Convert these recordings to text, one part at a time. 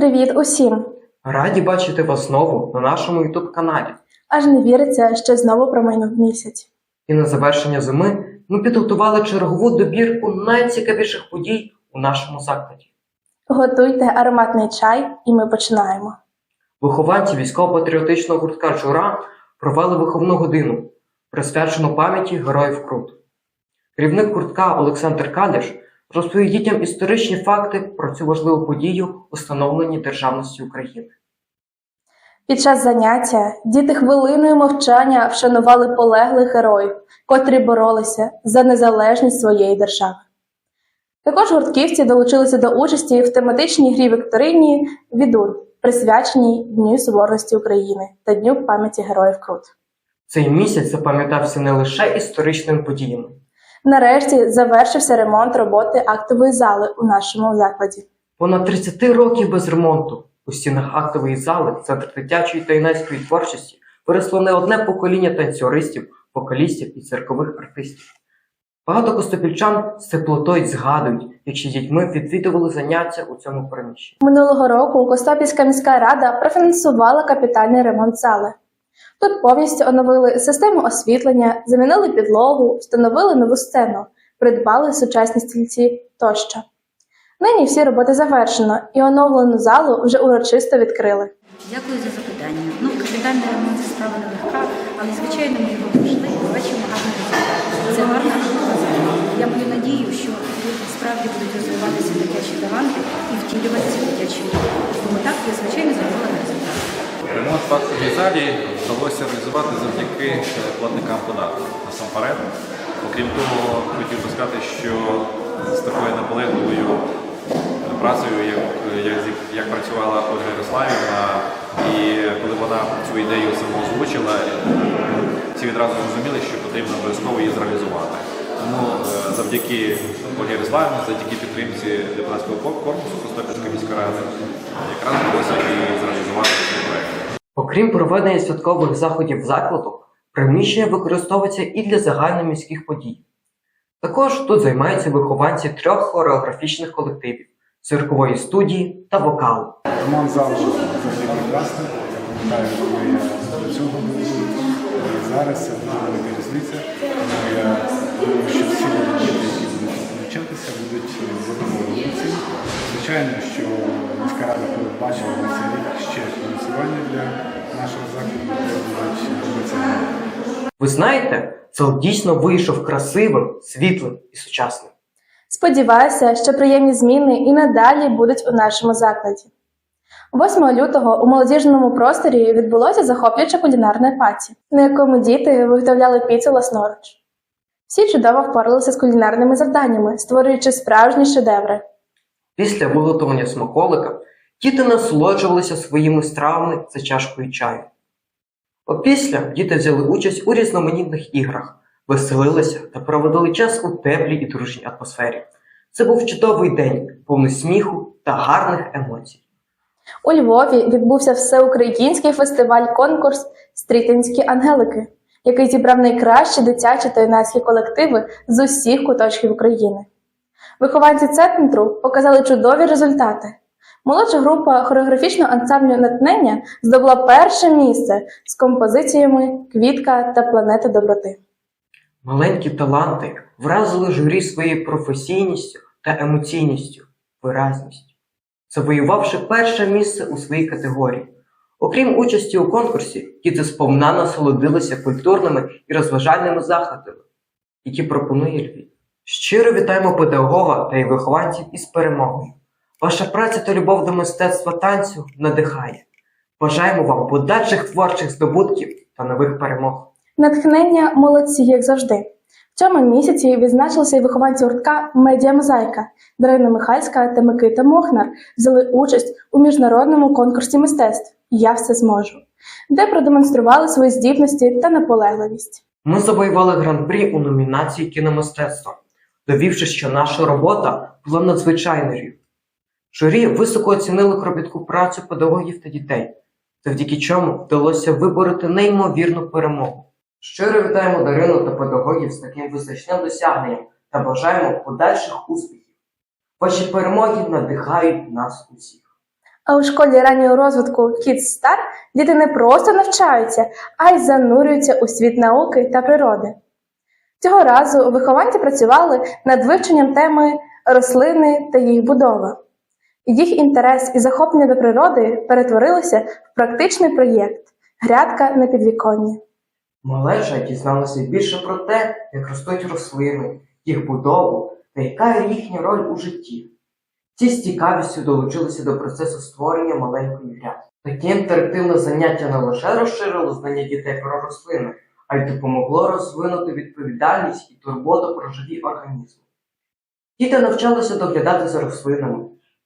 Привіт усім! Раді бачити вас знову на нашому youtube каналі. Аж не віриться, що знову промайнув місяць. І на завершення зими ми підготували чергову добірку найцікавіших подій у нашому закладі. Готуйте ароматний чай, і ми починаємо. Вихованці військово-патріотичного гуртка Жура провели виховну годину, присвячену пам'яті героїв Крут. Керівник гуртка Олександр Кадиш розповів дітям історичні факти про цю важливу подію у становленні державності України. Pід час заняття діти хвилиною мовчання вшанували полеглих героїв, котрі боролися за незалежність своєї держави. Також гуртківці долучилися до участі в тематичній грі Вікторині Відур, присвяченій Дню Соборності України та Дню пам'яті героїв Крут. Цей місяць запам'ятався не лише історичними подіями. Нарешті завершився ремонт роботи актової зали у нашому закладі. Понад 30 років без ремонту у стінах актової зали Центр дитячої та юнацької творчості виросло не одне покоління танцюристів, вокалістів і циркових артистів. Багато костопільчан з теплотою згадують, як ще дітьми відвідували заняття у цьому приміщенні. Минулого року Костопільська міська рада профінансувала капітальний ремонт зали. Тут повністю оновили систему освітлення, замінили підлогу, встановили нову сцену, придбали сучасні стільці тощо. Нині всі роботи завершено, і оновлену залу вже урочисто відкрили. Дякую за запитання. Ну, капітальний ремонт це справа нелегка, але звичайно ми його пройшли і бачимо гарний результат. Це гарна зала. Я маю надію, що тут справді будуть розвиватися дитячі таланти і втілюватися дитячі мрії. Тому так я звичайно задоволена результатом. Ремонт в залі вдалося реалізувати завдяки е, платникам податку. Насамперед, окрім того, хотів би сказати, що з такою наполегливою е, працею, як, як, як працювала Ольга Ярославівна, і коли вона цю ідею саму озвучила, е, всі відразу зрозуміли, що потрібно обов'язково її зреалізувати. Тому е, завдяки Ольгі Ярославівні, завдяки підтримці депутатського корпусу Костопільської міської ради, якраз вдалося і зреалізувати. Окрім проведення святкових заходів закладу, приміщення використовується і для загальноміських подій. Також тут займаються вихованці трьох хореографічних колективів циркової студії та вокалу. Роман завжди завжди прекрасний. Я пам'ятаю, коли я до цього був зараз це дуже велика різниця. Я думаю, що всі діти, які будуть навчатися, будуть задоволені цим. Звичайно, що міська рада передбачила на цей рік ще фінансування для нашого закладу. Ви знаєте, зал дійсно вийшов красивим, світлим і сучасним. Сподіваюся, що приємні зміни і надалі будуть у нашому закладі. 8 лютого у молодіжному просторі відбулося захоплююче кулінарне паті, на якому діти виготовляли піцу власноруч. Всі чудово впоралися з кулінарними завданнями, створюючи справжні шедеври. Після виготовлення смаколика діти насолоджувалися своїми стравами за чашкою чаю. Опісля діти взяли участь у різноманітних іграх, веселилися та проводили час у теплій і дружній атмосфері. Це був чудовий день, повний сміху та гарних емоцій. У Львові відбувся всеукраїнський фестиваль-конкурс Стрітинські ангелики, який зібрав найкращі дитячі та юнацькі колективи з усіх куточків України. Вихованці центру показали чудові результати. Молодша група хореографічного ансамблю натхнення здобула перше місце з композиціями Квітка та Планета доброти. Маленькі таланти вразили журі своєю професійністю та емоційністю, виразністю, завоювавши перше місце у своїй категорії. Окрім участі у конкурсі, діти сповна насолодилися культурними і розважальними заходами, які пропонує Львів. Щиро вітаємо педагога та її вихованців із перемогою. Ваша праця та любов до мистецтва танцю надихає. Бажаємо вам подальших творчих здобутків та нових перемог. Натхнення молодці, як завжди. В цьому місяці відзначилися й вихованці гуртка Медіа Мозаїка. Дарина Михальська та Микита Мохнар взяли участь у міжнародному конкурсі мистецтв Я все зможу, де продемонстрували свої здібності та наполегливість. Ми завоювали гран-прі у номінації кіномистецтво, довівши, що наша робота була надзвичайною. Журі високо оцінили кропітку працю педагогів та дітей, завдяки чому вдалося вибороти неймовірну перемогу. Щиро вітаємо Дарину та педагогів з таким визначним досягненням та бажаємо подальших успіхів. Ваші перемоги надихають нас усіх. А у школі раннього розвитку Kids Star діти не просто навчаються, а й занурюються у світ науки та природи. Цього разу вихованці працювали над вивченням теми рослини та їх будова. Їх інтерес і захоплення до природи перетворилися в практичний проєкт Грядка на підвіконні. Малежа дізналася більше про те, як ростуть рослини, їх будову та яка їхня роль у житті. Ці з цікавістю долучилися до процесу створення маленької грядки. Таке інтерактивне заняття не лише розширило знання дітей про рослини, а й допомогло розвинути відповідальність і турботу про живі організми. Діти навчалися доглядати за рослинами,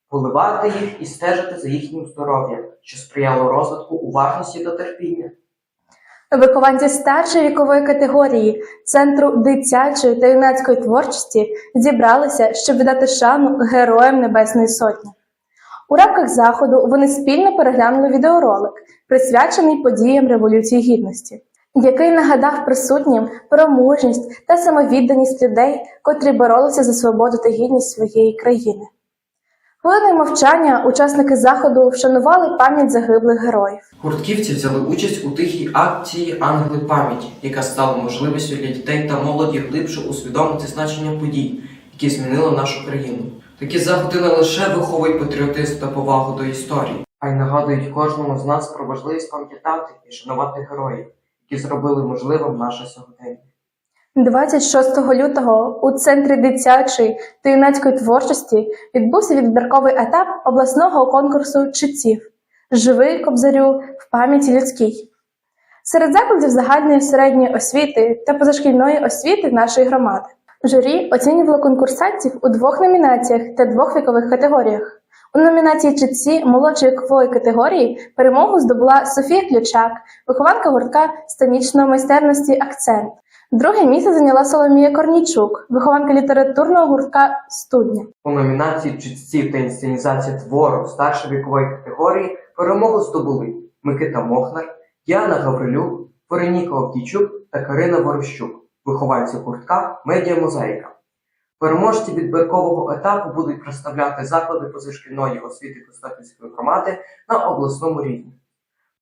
поливати їх і стежити за їхнім здоров'ям, що сприяло розвитку уважності та терпіння. Вихованці старшої вікової категорії Центру дитячої та юнацької творчості зібралися, щоб віддати шану героям Небесної Сотні. У рамках заходу вони спільно переглянули відеоролик, присвячений подіям Революції Гідності, який нагадав присутнім про мужність та самовідданість людей, котрі боролися за свободу та гідність своєї країни. Хвилиною мовчання учасники заходу вшанували пам'ять загиблих героїв. Гуртківці взяли участь у тихій акції Ангели пам'яті, яка стала можливістю для дітей та молоді глибше усвідомити значення подій, які змінили нашу країну. Такі заходи не лише виховують патріотизм та повагу до історії, а й нагадують кожному з нас про важливість пам'ятати і шанувати героїв, які зробили можливим наше сьогодення. 26 лютого у Центрі дитячої та юнацької творчості відбувся відбірковий етап обласного конкурсу читців Живий кобзарю в пам'яті людській. Серед закладів загальної середньої освіти та позашкільної освіти нашої громади. Журі оцінювало конкурсантів у двох номінаціях та двох вікових категоріях. У номінації читці молодшої вікової категорії перемогу здобула Софія Ключак, вихованка гуртка станічної майстерності Акцент. Друге місце зайняла Соломія Корнійчук, вихованка літературного гуртка Студня. У номінації читців та інсценізація твору старшої вікової категорії перемогу здобули Микита Мохнар, Діана Гаврилюк, Вероніка Овдійчук та Карина Ворощук, вихованці гуртка Медіа Мозаїка. Переможці відбіркового етапу будуть представляти заклади позашкільної освіти Костопільської громади на обласному рівні.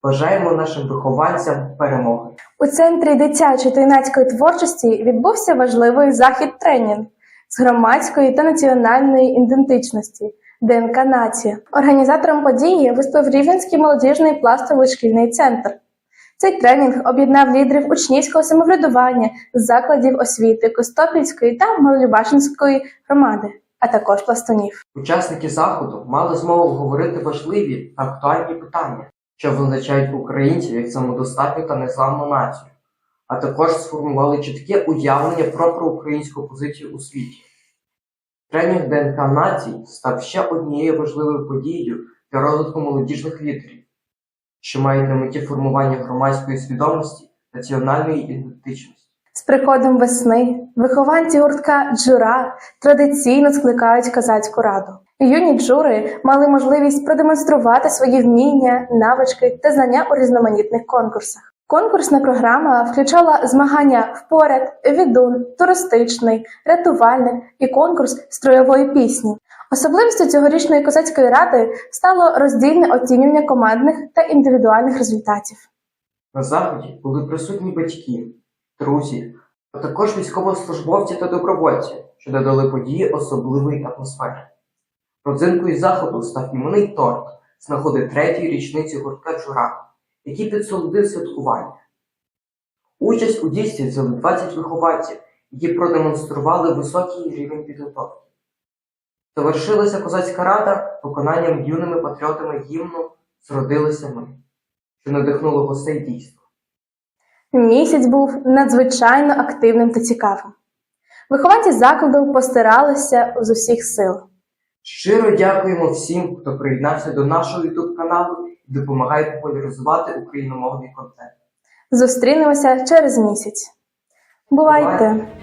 Бажаємо нашим вихованцям перемоги! У центрі дитячої та юнацької творчості відбувся важливий захід тренінг з громадської та національної ідентичності ДНК Нація. Організатором події виступив Рівненський молодіжний пластовий шкільний центр. Цей тренінг об'єднав лідерів учнівського самоврядування з закладів освіти Костопільської та Малолюбашинської громади, а також пластунів. Учасники заходу мали змогу обговорити важливі та актуальні питання, що визначають українців як самодостатню та незламну націю, а також сформували чітке уявлення про проукраїнську позицію у світі. Тренінг ДНК націй став ще однією важливою подією для розвитку молодіжних лідерів, що мають на меті формування громадської свідомості, національної ідентичності. З приходом весни вихованці гуртка Джура традиційно скликають козацьку раду. Юні джури мали можливість продемонструвати свої вміння, навички та знання у різноманітних конкурсах. Конкурсна програма включала змагання впоряд, відун, туристичний, рятувальник і конкурс строєвої пісні. Особливістю цьогорічної козацької ради стало роздільне оцінювання командних та індивідуальних результатів. На заході були присутні батьки, друзі, а також військовослужбовці та добровольці, що додали події особливої атмосфери. Родзинкою заходу став іменний торт з нагоди третьої річниці гуртка Джура, який підсолодив святкування. Участь у дійстві взяли 20 вихованців, які продемонстрували високий рівень підготовки. Завершилася козацька рада виконанням юними патріотами гімну Зродилися ми, що надихнуло гостей дійства. Місяць був надзвичайно активним та цікавим. Вихованці закладу постаралися з усіх сил. Щиро дякуємо всім, хто приєднався до нашого YouTube каналу і допомагає популяризувати україномовний контент. Зустрінемося через місяць. Бувайте! Бувайте!